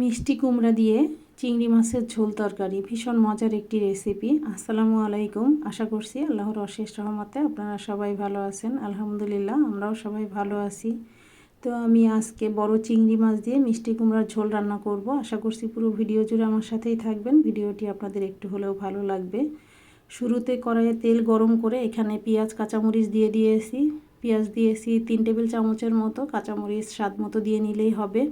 মিষ্টি কুমড়া দিয়ে চিংড়ি মাছের ঝোল তরকারি। ভীষণ মজার একটি রেসিপি আসসালামু আলাইকুম। আশা করছি আল্লাহর অশেষ রহমতে আপনারা সবাই ভালো আছেন। আলহামদুলিল্লাহ, আমরাও সবাই ভালো আছি। তো আমি আজকে বড় চিংড়ি মাছ দিয়ে মিষ্টি কুমড়ার ঝোল রান্না করব। আশা করছি পুরো ভিডিও জুড়ে আমার সাথেই থাকবেন। ভিডিওটি আপনাদের একটু হলেও ভালো লাগবে। শুরুতে কড়াইয়ে তেল গরম করে এখানে পেঁয়াজ, কাঁচামরিচ দিয়ে দিয়েছি। পেঁয়াজ দিয়েছি তিন টেবিল চামচের মতো। কাঁচামরিচ স্বাদ মতো দিয়ে নিলেই হবে।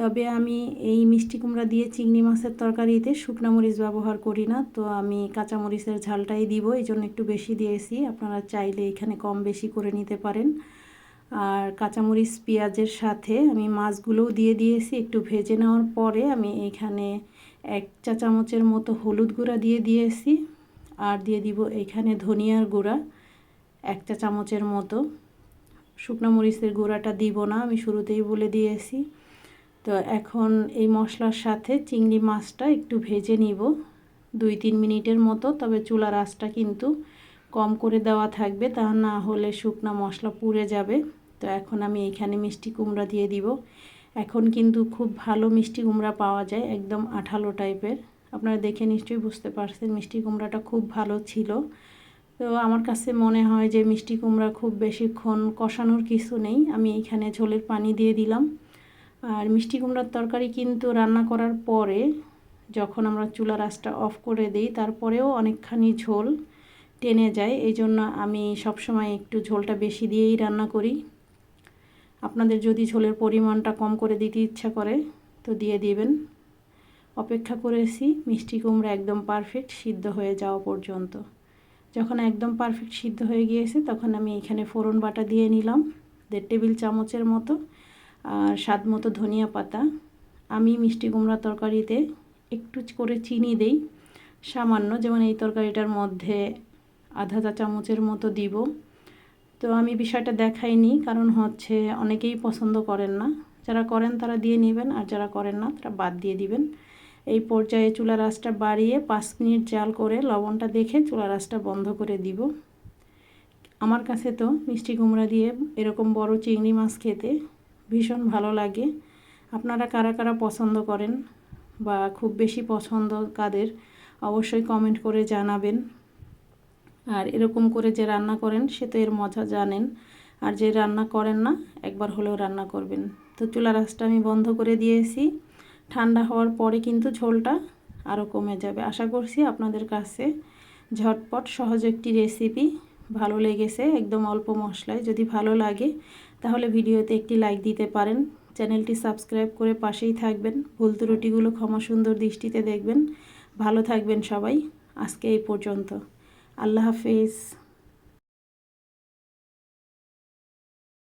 তবে আমি এই মিষ্টি কুমড়া দিয়ে চিংড়ি মাছের তরকারিতে শুকনা মরিচ ব্যবহার করি না, তো আমি কাঁচামরিচের ঝালটাই দিব, এই জন্য একটু বেশি দিয়েছি, আপনারা চাইলে এখানে কম বেশি করে নিতে পারেন। আর কাঁচামরিচ পেঁয়াজের সাথে আমি মাছগুলোও দিয়ে দিয়েছি, একটু ভেজে নেওয়ার পরে আমি এখানে এক চা চামচের মতো হলুদ গুঁড়া দিয়ে দিয়েছি, আর দিয়ে দিব এখানে ধনিয়ার গুঁড়া, এক চা চামচের মতো। শুকনো মরিচের গুঁড়াটা দিব না, আমি শুরুতেই বলে দিয়েছি। তো এখন এই মশলার সাথে চিংড়ি মাছটা একটু ভেজে নিব। দুই তিন মিনিটের মতো, তবে চুলার আঁচটা কিন্তু কম করে দেওয়া থাকবে, তা না হলে শুকনা মশলা পুড়ে যাবে। তো এখন আমি এইখানে মিষ্টি কুমড়া দিয়ে দিব। এখন কিন্তু খুব ভালো মিষ্টি কুমড়া পাওয়া যায়, একদম আঠালো টাইপের। আপনারা দেখে নিশ্চয়ই বুঝতে পারছেন মিষ্টি কুমড়াটা খুব ভালো ছিল। তো আমার কাছে মনে হয় যে মিষ্টি কুমড়া খুব বেশিক্ষণ কষানোর কিছু নেই। আমি এইখানে ঝোলের পানি দিয়ে দিলাম। আর মিষ্টি কুমড়ার তরকারি কিন্তু রান্না করার পরে যখন আমরা চুলার আঁচটা অফ করে দিই, তারপরেও অনেকখানি ঝোল টেনে যায়। এই জন্য আমি সবসময় একটু ঝোলটা বেশি দিয়েই রান্না করি। আপনাদের যদি ঝোলের পরিমাণটা কম করে দিতে ইচ্ছা করে, তো দিয়ে দিবেন। অপেক্ষা করেছি, মিষ্টি কুমড়া একদম পারফেক্ট সিদ্ধ হয়ে যাওয়া পর্যন্ত। যখন একদম পারফেক্ট সিদ্ধ হয়ে গিয়েছে, তখন আমি এখানে ফোড়ন বাটা দিয়ে নিলাম, দেড় টেবিল চামচের মতো। আর স্বাদ মতো ধনিয়া পাতা। আমি মিষ্টি কুমড়া তরকারিতে একটু করে চিনি দেই। সামান্য, যেমন এই তরকারিটার মধ্যে আধা চা চামচের মতো দিব। তো আমি বিষয়টা দেখাইনি, কারণ হচ্ছে অনেকেই পছন্দ করেন না। যারা করেন তারা দিয়ে নেবেন, আর যারা করেন না তারা বাদ দিয়ে দিবেন। এই পর্যায়ে চুলার আঁচটা বাড়িয়ে পাঁচ মিনিট জাল করে লবণটা দেখে চুলার আঁচটা বন্ধ করে দিব। আমার কাছে তো মিষ্টি কুমড়া দিয়ে এরকম বড় চিংড়ি মাছ খেতে ভীষণ ভালো লাগে। আপনারা কারা কারা পছন্দ করেন বা খুব বেশি পছন্দ কাদের, অবশ্যই কমেন্ট করে জানাবেন। আর এরকম করে যে রান্না করেন, সে তো এর মজা জানেন। আর যে রান্না করেন না, একবার হলেও রান্না করবেন। তো চুলা রাসটা আমি বন্ধ করে দিয়েছি। ঠান্ডা হওয়ার পরে কিন্তু ঝোলটা আরও কমে যাবে। আশা করছি আপনাদের কাছে ঝটপট সহজ একটি রেসিপি ভালো লেগেছে। একদম অল্প মশলায় যদি ভালো লাগে তাহলে ভিডিওতে একটি লাইক দিতে পারেন। চ্যানেলটি সাবস্ক্রাইব করে পাশেই থাকবেন। ভুল ত্রুটিগুলো ক্ষমা সুন্দর দৃষ্টিতে দেখবেন। ভালো থাকবেন সবাই। আজকে এই পর্যন্ত। আল্লাহ হাফিজ।